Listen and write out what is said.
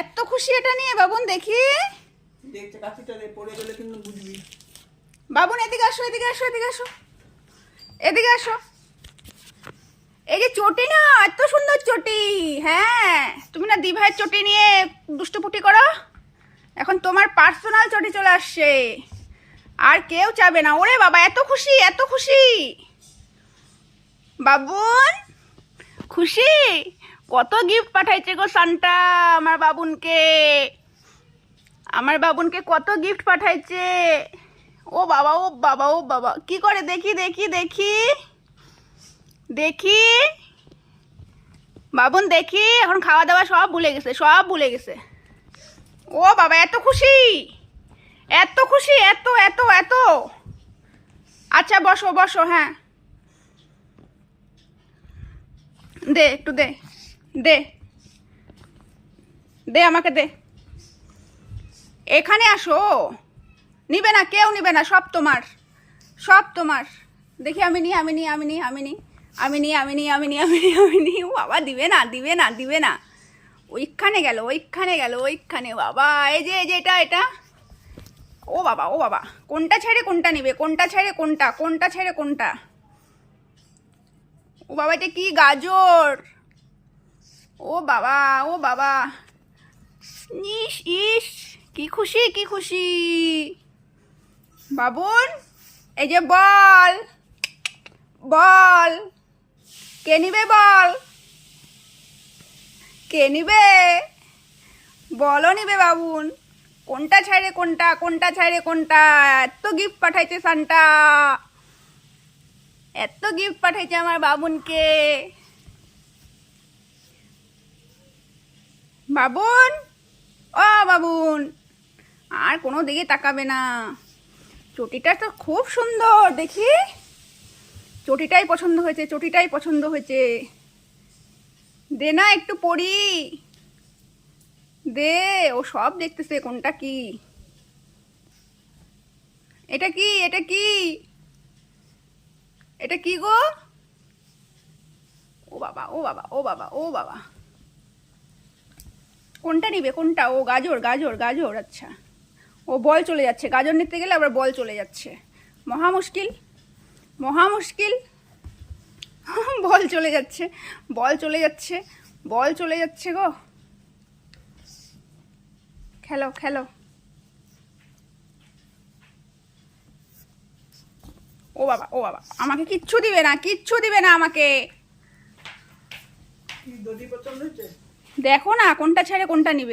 এত খুশি এটা নিয়ে বাবুন দেখি। দেখছে কাছিটা পড়ে গেলে কিন্তু বুঝবি। বাবুন এদিকে আসো এদিকে আসো এদিকে আসো। এদিকে আসো। এই যে চটি না এত সুন্দর চটি। হ্যাঁ তুমি না দিভাইয়ের চটি নিয়ে দুষ্টুপুটি করো। এখন তোমার পার্সোনাল চটি চলে আসছে। আর কেউ চাবে না। ওরে বাবা এত খুশি এত খুশি। বাবুন খুশি? কত গিফট পাঠাইছে গো সান্টা, আমার বাবুনকে। আমার বাবুনকে কত গিফট পাঠাইছে। ও বাবা ও বাবা ও বাবা। কি করে? দেখি দেখি দেখি। দেখি। বাবুন, দেখি। এখন খাওয়া দাওয়া সব ভুলে গেছে, সব ভুলে গেছে। ও বাবা, এত খুশি! এত খুশি, এত এত এত। আচ্ছা বসো বসো হ্যাঁ। দে, একটু দে। দে। দে আমাকে দে। এখানে আসো। নিবে না, কেউ নিবে না, সব তোমার। সব তোমার। দেখি আমি নি আমি নি আমি নি আমি নি আমি নি আমি নি আমি নি আমি নি আমি নি বাবা, দিবে না দিবে না দিবে না। ওইখানে গেল ওইখানে গেল, ওইখানে। বাবা, এই যে এই যে, এটা এটা। ও বাবা ও বাবা। কোনটা ছেড়ে কোনটা নিবে? কোনটা ছেড়ে কোনটা? কোনটা ছেড়ে কোনটা? ও বাবা, এটা কি গাজর? ও বাবা ও বাবা। ইস ইস, কি খুশি কি খুশি। বাবুন, এই যে বল বল। কে নিবে বল? কে নিবে? বলও নিবে বাবুন। কোনটা ছাড়ে কোনটা কোনটা ছাড়ে কোনটা? এত গিফট পাঠাইছে সান্টা। এত গিফট পাঠাইছে আমার বাবুনকে। বাবুন, ও বাবুন, আর কোনো দিকে তাকাবে না। চটিটা তো খুব সুন্দর, দেখি। চটিটাই পছন্দ হয়েছে, চটিটাই পছন্দ হয়েছে। দে না একটু পড়ি দে, ও সব দেখতেছে, কোনটা কি? এটা কি এটা কি? এটা কি গো? ও বাবা ও বাবা ও বাবা ও বাবা। কোনটা নিবে? কোনটা? ও গাজর গাজর গাজর আচ্ছা। ও বল চলে যাচ্ছে। গাজর নিতে গেলে আবার বল চলে যাচ্ছে। মহা মুশকিল। মহা মুশকিল। বল চলে যাচ্ছে। বল চলে যাচ্ছে। বল চলে যাচ্ছে গো। খেলো খেলো। ও বাবা ও বাবা। আমাকে কিচ্ছু দিবে না, কিচ্ছু দিবে না আমাকে। পছন্দ দেখো না কোনটা ছেড়ে কোনটা নিবে।